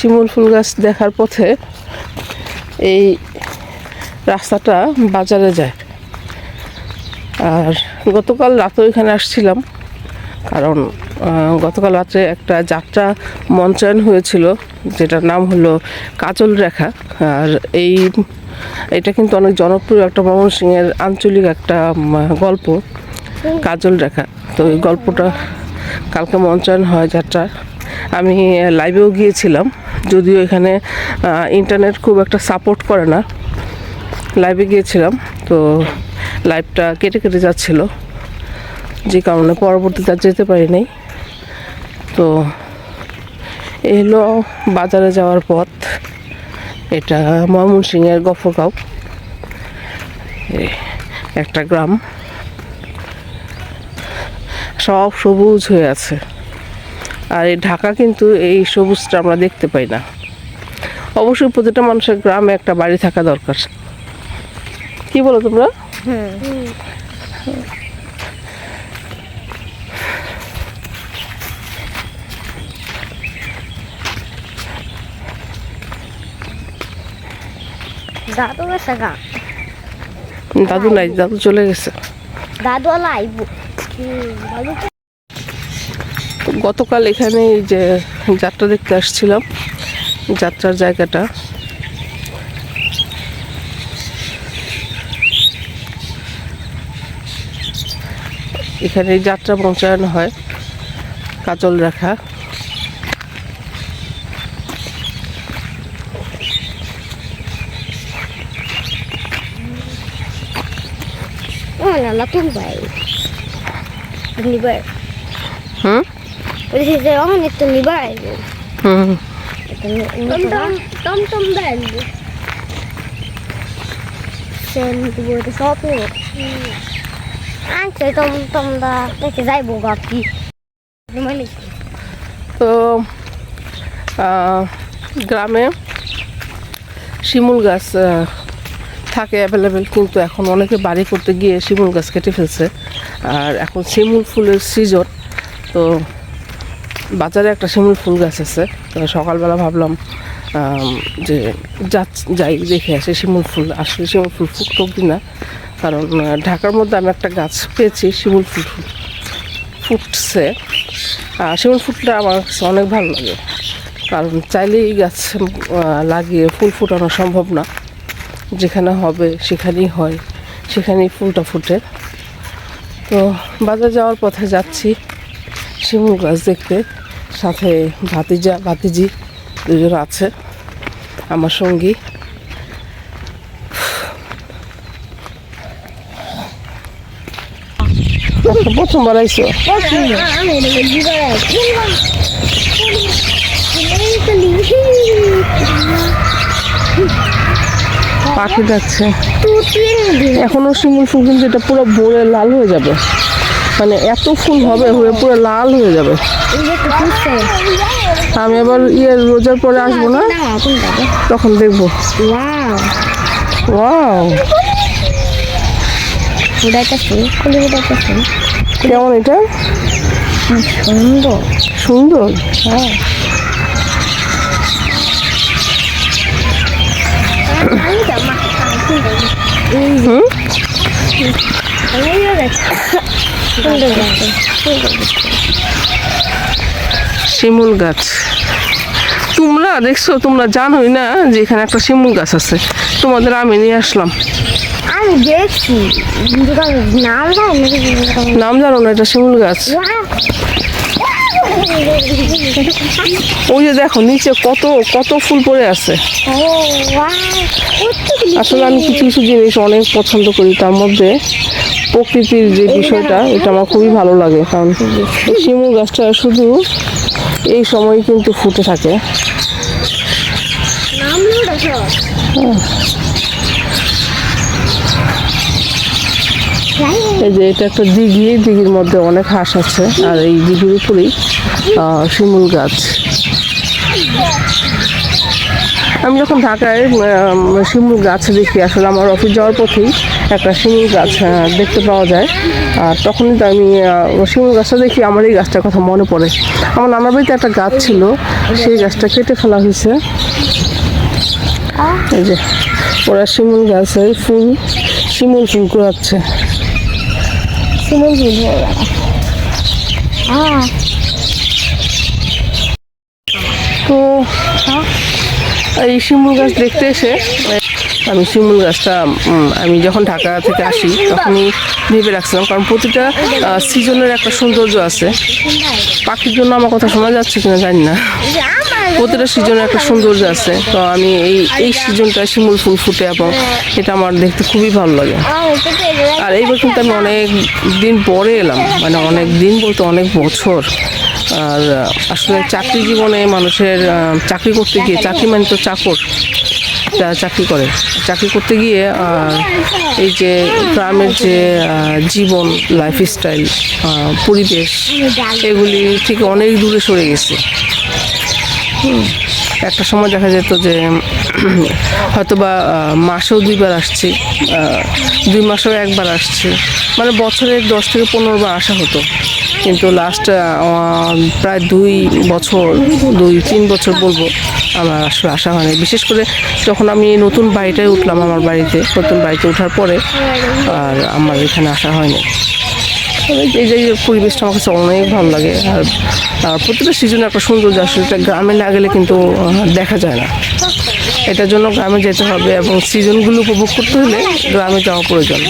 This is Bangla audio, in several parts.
শিমুল ফুল গাছ দেখার পথে এই রাস্তাটা বাজারে যায়। আর গতকাল রাতেও এখানে আসছিলাম। কারণ গতকাল রাত্রে একটা যাত্রা মঞ্চায়ন হয়েছিল, যেটার নাম হলো কাজল রেখা। আর এই, এটা কিন্তু অনেক জনপ্রিয় একটা ময়মনসিংহের আঞ্চলিক একটা গল্প, কাজল রেখা। তো এই গল্পটা কালকে মঞ্চায়ন হয় যাত্রা আমি লাইভেও গিয়েছিলাম। যদিও এখানে ইন্টারনেট খুব একটা সাপোর্ট করে না। লাইভে গিয়েছিলাম, তো লাইভটা কেটে কেটে যাচ্ছিল। যে কারণে পরবর্তীতে আর যেতে পারি নাই তো এলো বাজারে যাওয়ার পথ। এটা ময়মনসিংহের গফরগাঁও। একটা গ্রাম। সব সবুজ হয়ে আছে। আর এই ঢাকা কিন্তু এই সবুজটা আমরা দেখতে পাই না। অবশ্যই প্রতিটা মানুষের গ্রামে একটা বাড়ি থাকা দরকার। কি বলো তোমরা? দাদু গেছে গা। দাদু নাই দাদু চলে গেছে। দাদু আলা আইব। দাদু তো গতকাল এখানে এই যে যাত্রা দেখতে আসছিলাম যাত্রার জায়গাটা এখানে যাত্রা পৌঁছানো হয় কাজল রেখা. Ini baik. হুম Udah sih saya orang itu nih baik. হুম Tom tom tom tom baik. Sen itu buat sopo. Ah, saya tom tom dah. Saya saya buka pi. Gimana? তো আহ, গ্রামে শিমুল গাছ থাকে অ্যাভেলেবেল কিন্তু এখন অনেকে বাড়ি করতে গিয়ে শিমুল গাছ কেটে ফেলছে আর এখন শিমুল ফুলের সিজন তো বাজারে একটা শিমুল ফুল গাছ আছে। তো সকালবেলা ভাবলাম যে যাই দেখে আসি শিমুল ফুল। আসলে শিমুল ফুল ফুটতো কি না, কারণ ঢাকার মধ্যে আমি একটা গাছ পেয়েছি, শিমুল ফুল ফুল- ফুটছে। শিমুল ফুলটা আমার কাছে অনেক ভালো লাগে। কারণ চাইলেই গাছ লাগিয়ে ফুল ফোটানো সম্ভব না। যেখানে হবে সেখানেই হয়, সেখানেই ফুলটা ফুটে। তো বাজার যাওয়ার পথে যাচ্ছি শিমুল গাছ দেখতে। সাথে ভাতিজা ভাতিজি দুজন আছে আমার সঙ্গী। আচ্ছা, প্রথমবার আইসো। পাখি যাচ্ছে এখনও শিমুল ফুল কিন্তু এটা পুরো ভরে লাল হয়ে যাবে। মানে এত ফুল হবে হয়ে পুরো লাল হয়ে যাবে। আমি আবার ইয়ে রোজার পরে আসব না? তখন দেখব। কেমন এটা? সুন্দর সুন্দর। হ্যাঁ। হুম? শিমুল গাছ। তোমরা দেখছ তোমরা জানোই না যে এখানে একটা শিমুল গাছ আছে। তোমাদের আমি নিয়ে আসলাম। আমি দেখছি। নাম জানি না এটা শিমুল গাছ। ওই যে দেখো নিচে কত কত ফুল পড়ে আছে। আসলে আমি কিছু কিছু জিনিস অনেক পছন্দ করি তার মধ্যে। প্রকৃতির যে বিষয়টা এটা আমার খুবই ভালো লাগে কারণ শিমুল গাছটা শুধু এই সময় কিন্তু ফুটে থাকে। এই যে এটা একটা দিঘি দিঘির মধ্যে অনেক হাঁস আছে আর এই দিঘির উপরেই শিমুল গাছ। আমি যখন ঢাকায় শিমুল গাছ দেখি, আসলে আমার অফিস যাওয়ার পথেই একটা শিমুল গাছ দেখতে পাওয়া যায়। আর তখনই তো আমি শিমুল গাছটা দেখি, আমার এই গাছটার কথা মনে পড়ে। আমার নানা বাড়িতে একটা গাছ ছিল, সেই গাছটা কেটে ফেলা হয়েছে। এই যে, ওরা শিমুল গাছের ফুল, শিমুল ফুল শিমুল ফুল হয়ে তো এই শিমুল গাছ দেখতে এসে, আমি শিমুল গাছটা আমি যখন ঢাকা থেকে আসি, তখনই ভেবে রাখছিলাম, কারণ প্রতিটা সিজনের একটা সৌন্দর্য আছে। পাখির জন্য আমার কথা শোনা যাচ্ছে কিনা জানি না। প্রতিটা সিজনের একটা সৌন্দর্য আছে। তো আমি এই এই সিজনটা শিমুল ফুল ফুটে এবং এটা আমার দেখতে খুবই ভালো লাগে। আর এইবার কিন্তু আমি অনেক দিন পরে এলাম মানে অনেক দিন বলতে অনেক বছর। আর আসলে চাকরি জীবনে মানুষের চাকরি করতে গিয়ে, চাকরি মানে তো চাকর যারা চাকরি করে। চাকরি করতে গিয়ে এই যে গ্রামের যে জীবন লাইফস্টাইল পরিবেশ, এগুলি থেকে অনেক দূরে সরে গেছে। একটা সময় দেখা যেত যে হয়তো বা মাসেও দুইবার আসছি দুই মাসেও একবার আসছি মানে বছরে দশ থেকে পনেরো বার আসা হতো। কিন্তু লাস্ট প্রায় দুই বছর, দুই, তিন বছর বলব আমার আসলে আসা হয়নি। বিশেষ করে যখন আমি নতুন বাড়িটায় উঠলাম আমার বাড়িতে, নতুন বাড়িতে ওঠার পরে আর আমার এখানে আসা হয়নি। এই যে পরিবেশটা আমার কাছে অনেক ভালো লাগে। আর প্রতিটা সিজনে একটা সৌন্দর্য আসলে এটা গ্রামে না গেলে কিন্তু দেখা যায় না। এটার জন্য গ্রামে যেতে হবে এবং সিজনগুলো উপভোগ করতে হলে গ্রামে যাওয়া প্রয়োজন।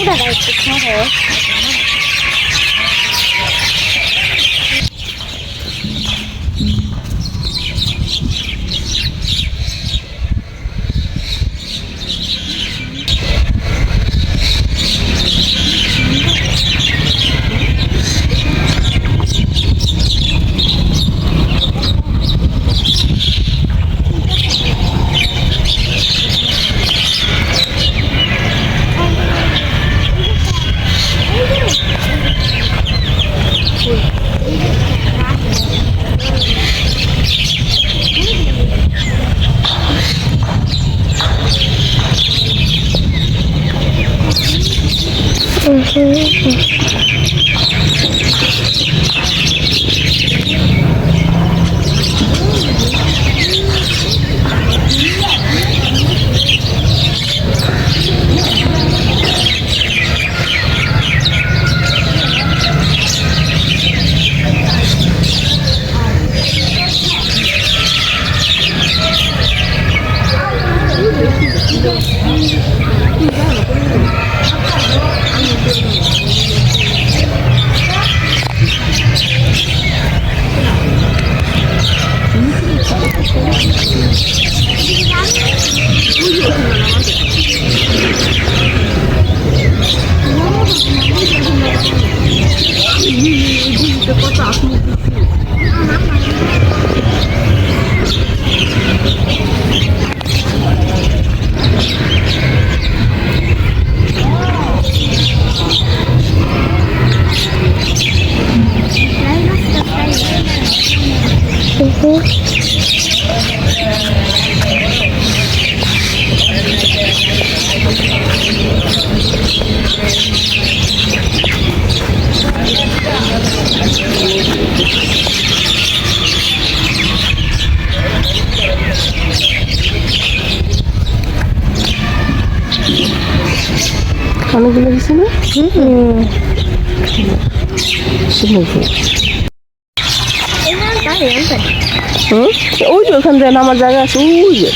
ওই যে ওখান থেকে নামার জায়গা আছে, ওই যে।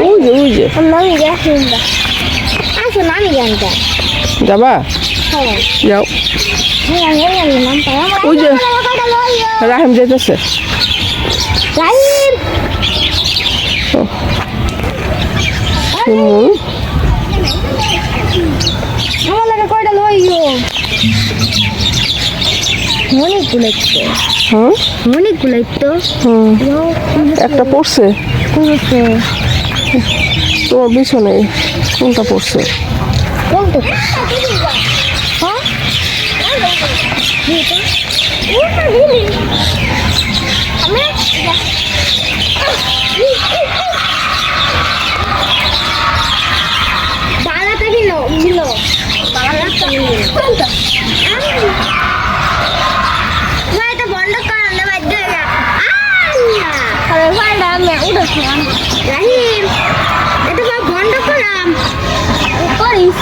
ওই যে ওই যে। যাবা? যাও। ওই যে, রাহিম যেতেছে। শিমুল আমার লাগে কয়টা লইও অনেকগুলো একটু হুম? অনেকগুলো একটু হুম। একটা পড়ছে? কোনটা তোমার পিছনে কোনটা পড়ছে? কোনটা? হ্যাঁ ওটা দিলি আমি 嗯 হ্যাঁ? রাহিম এটা বা বন্ধ করাম করিস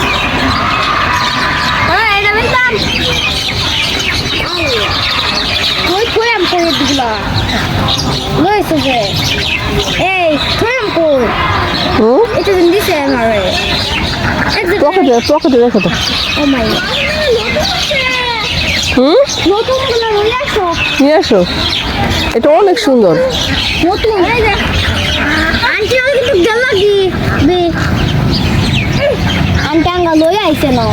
হ্যাঁ বেশাম ওই করাম করে দিগুলা লইছে যে এই করাম কর হুম এটা দিন দিছে আমারে পকেটে পকেটে রেখে দাও ও মাই হুম নতুনগুলো লই আসো নিয়ে আসো এটা অনেক সুন্দর নতুন আন্টি আমি কিন্তু গেল কি বে আন্টি আঙ্গা লই আইছে না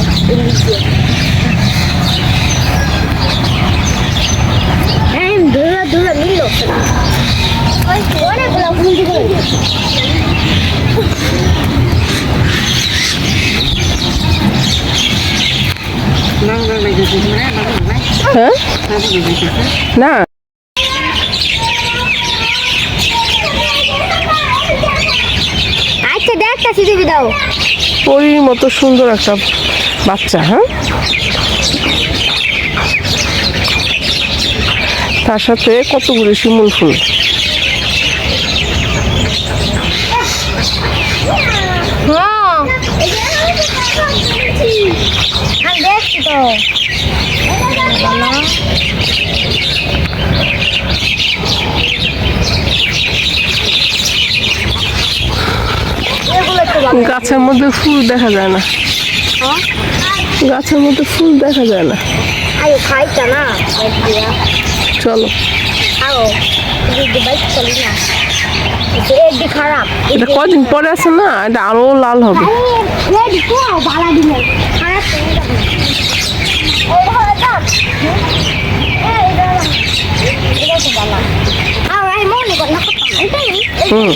এই দূরে দূরে মিল ওই ওরে বলা ফুল দিকে হ্যাঁ না। আচ্ছা দেখ একটা সিটিভি দাও। পরীর মতো সুন্দর একটা বাচ্চা হ্যাঁ? তার সাথে কতগুলো শিমুল ফুল? গাছের মধ্যে ফুল দেখা যায় না। গাছের মধ্যে ফুল দেখা যায় না। আয়ো খাইতা না চলো। না। এডি খারাপ। এটা কদিন পরে আছে না? এটা আরও লাল হবে। হুম।